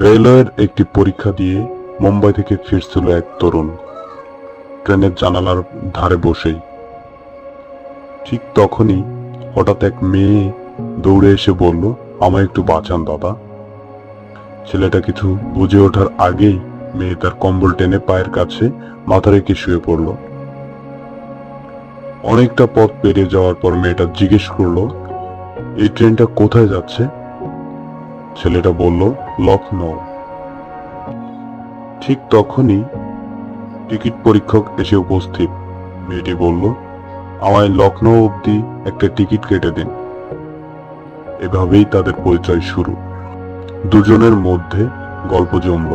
রেলওয়ের একটি পরীক্ষা দিয়ে মুম্বাই থেকে ফিরছিল এক তরুণ। ট্রেনের জানালার ধারে বসেই। ঠিক তখনই হঠাৎ এক মেয়ে দৌড়ে এসে বলল, আমায় একটু বাঁচান দাদা। ছেলেটা কিছু বুঝে ওঠার আগেই মেয়ে তার কম্বল টেনে পায়ের কাছে মাথা রেখে শুয়ে পড়ল। অনেকটা পথ পেরিয়ে যাওয়ার পর মেয়েটা জিজ্ঞেস করল, এই ট্রেনটা কোথায় যাচ্ছে? ছেলেটা বলল লখনৌ ঠিক তখনই টিকিট পরীক্ষক এসে উপস্থিত। মেয়েটি বলল, আমায় লখনৌ অবধি একটা টিকিট কেটে দিন। এভাবেই তাদের পরিচয় শুরু। দুজনের মধ্যে গল্প জমল,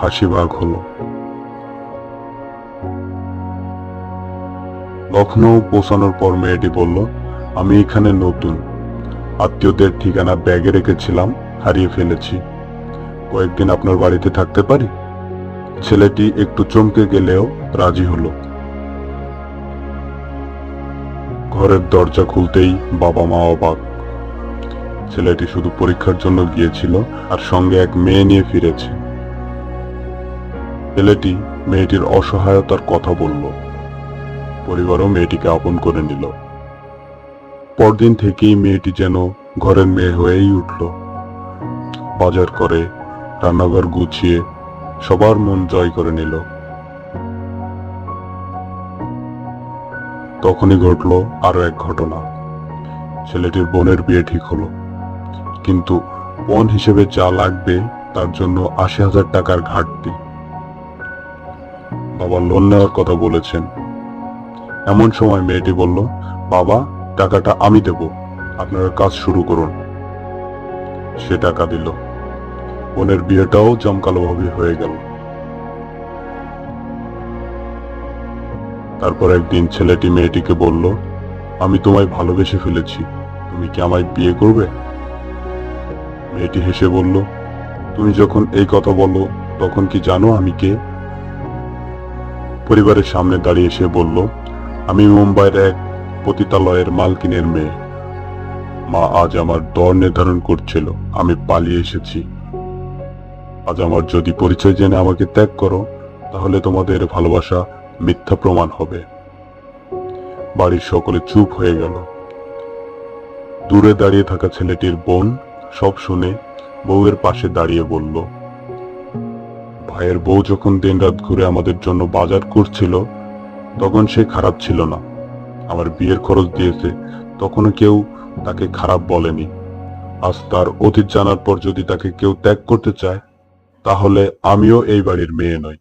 হাসি ভাগ হলো। লখনৌ পৌঁছানোর পর মেয়েটি বলল, আমি এখানে নতুন। আত্মীয়দের ঠিকানা ব্যাগে রেখেছিলাম। হারিয়ে ফেলেছি। কয়েকদিন আপনার বাড়িতে থাকতে পারি? ছেলেটি একটু চমকে গেলেও রাজি হলো। ঘরের দরজা খুলতেই বাবা মা অবাক। ছেলেটি শুধু পরীক্ষার জন্য গিয়েছিল আর সঙ্গে এক মেয়ে নিয়ে ফিরেছে। ছেলেটি মেয়েটির অসহায়তার কথা বলল। পরিবারও মেয়েটিকে আপন করে নিল। পরদিন থেকেই মেয়েটি যেন ঘরের মেয়ে হয়েই উঠল। বাজার করে, রান্নাঘর গুছিয়ে সবার মন জয় করে নিল। তখনই ঘটলো আরও এক ঘটনা। ছেলেটির বোনের বিয়ে ঠিক হলো। কিন্তু বোন হিসেবে যা লাগবে তার জন্য আশি হাজার টাকার ঘাটতি। বাবা লোন নেওয়ার কথা বলেছেন। এমন সময় মেয়েটি বলল, বাবা, টাকাটা আমি দেব। আপনারা কাজ শুরু করুন। সে টাকা দিল। বোনের বিয়েটাও জমকালোভাবে হয়ে গেল। তারপর একদিন ছেলেটি মেয়েটিকে বলল, আমি তোমায় ভালোবেসে ফেলেছি। তুমি কি আমায় বিয়ে করবে? মেয়েটি হেসে বলল, তুমি যখন এই কথা বলো, তখন কি জানো আমি কে? পরিবারের সামনে দাঁড়িয়ে এসে বলল, আমি মুম্বাইয়ের এক পতিতালয়ের মালকিনের মেয়ে। মা আজ আমার দর নির্ধারণ করছিল। আমি পালিয়ে এসেছি। আজ আমার যদি পরিচয় জেনে আমাকে ত্যাগ করো, তাহলে তোমাদের ভালোবাসা মিথ্যা প্রমাণ হবে। বাড়ির সকলে চুপ হয়ে গেল। দূরে দাঁড়িয়ে থাকা ছেলেটির বোন সব শুনে বউয়ের পাশে দাঁড়িয়ে বলল, ভাইয়ের বউ যখন দিনরাত ঘুরে আমাদের জন্য বাজার করছিল, তখন সে খারাপ ছিল না। আমার বিয়ের খরচ দিয়েছে, তখনও কেউ তাকে খারাপ বলেনি। আজ তার অতীত জানার পর যদি তাকে কেউ ত্যাগ করতে চায়, তাহলে আমিও এই বাড়ির মেয়ে নই।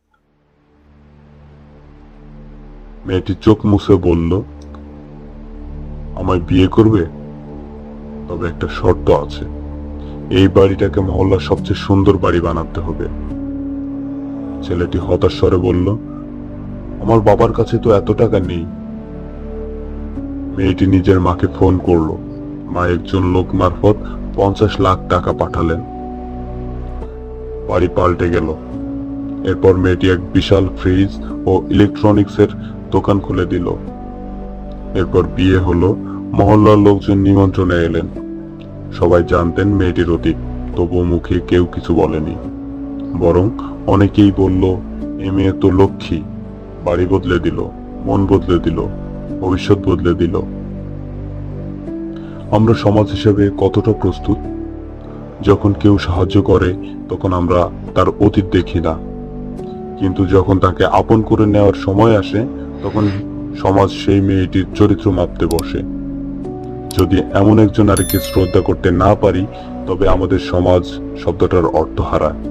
মেয়েটি চোখ মুছে বলল, আমায় বিয়ে করবে? তবে একটা শর্ত আছে। এই বাড়িটাকে মহল্লার সবচেয়ে সুন্দর বাড়ি বানাতে হবে। ছেলেটি হতাশ স্বরে বলল, আমার বাবার কাছে তো এত টাকা নেই। মেয়েটি নিজের মাকে ফোন করল মা একজন লোক মারফত পঞ্চাশ লাখ টাকা পাঠালেন। বাড়ি পাল্টে গেল। এরপর মেয়েটি এক বিশাল ফ্রিজ ও ইলেকট্রনিক্সের দোকান খুলে দিল। এরপর বিয়ে হলো। মহল্লার লোকজন নিমন্ত্রণে এলেন। সবাই জানতেন মেয়েটির অতীত তবুও মুখে কেউ কিছু বলেনি। বরং অনেকেই বলল, এ মেয়ে তো লক্ষ্মী। বাড়ি বদলে দিল, মন বদলে দিল, ভবিষ্যৎ বদলে দিল। আমরা সমাজ হিসেবে কতটা প্রস্তুত? যখন কেউ সাহায্য করে, তখন আমরা তার অতীত দেখি না। কিন্তু যখন তাকে আপন করে নেওয়ার সময় আসে, তখন সমাজ সেই মেয়েটির চরিত্র মাপতে বসে। যদি এমন একজন আরেককে শ্রদ্ধা করতে না পারি, তবে আমাদের সমাজ শব্দটার অর্থ হারায়।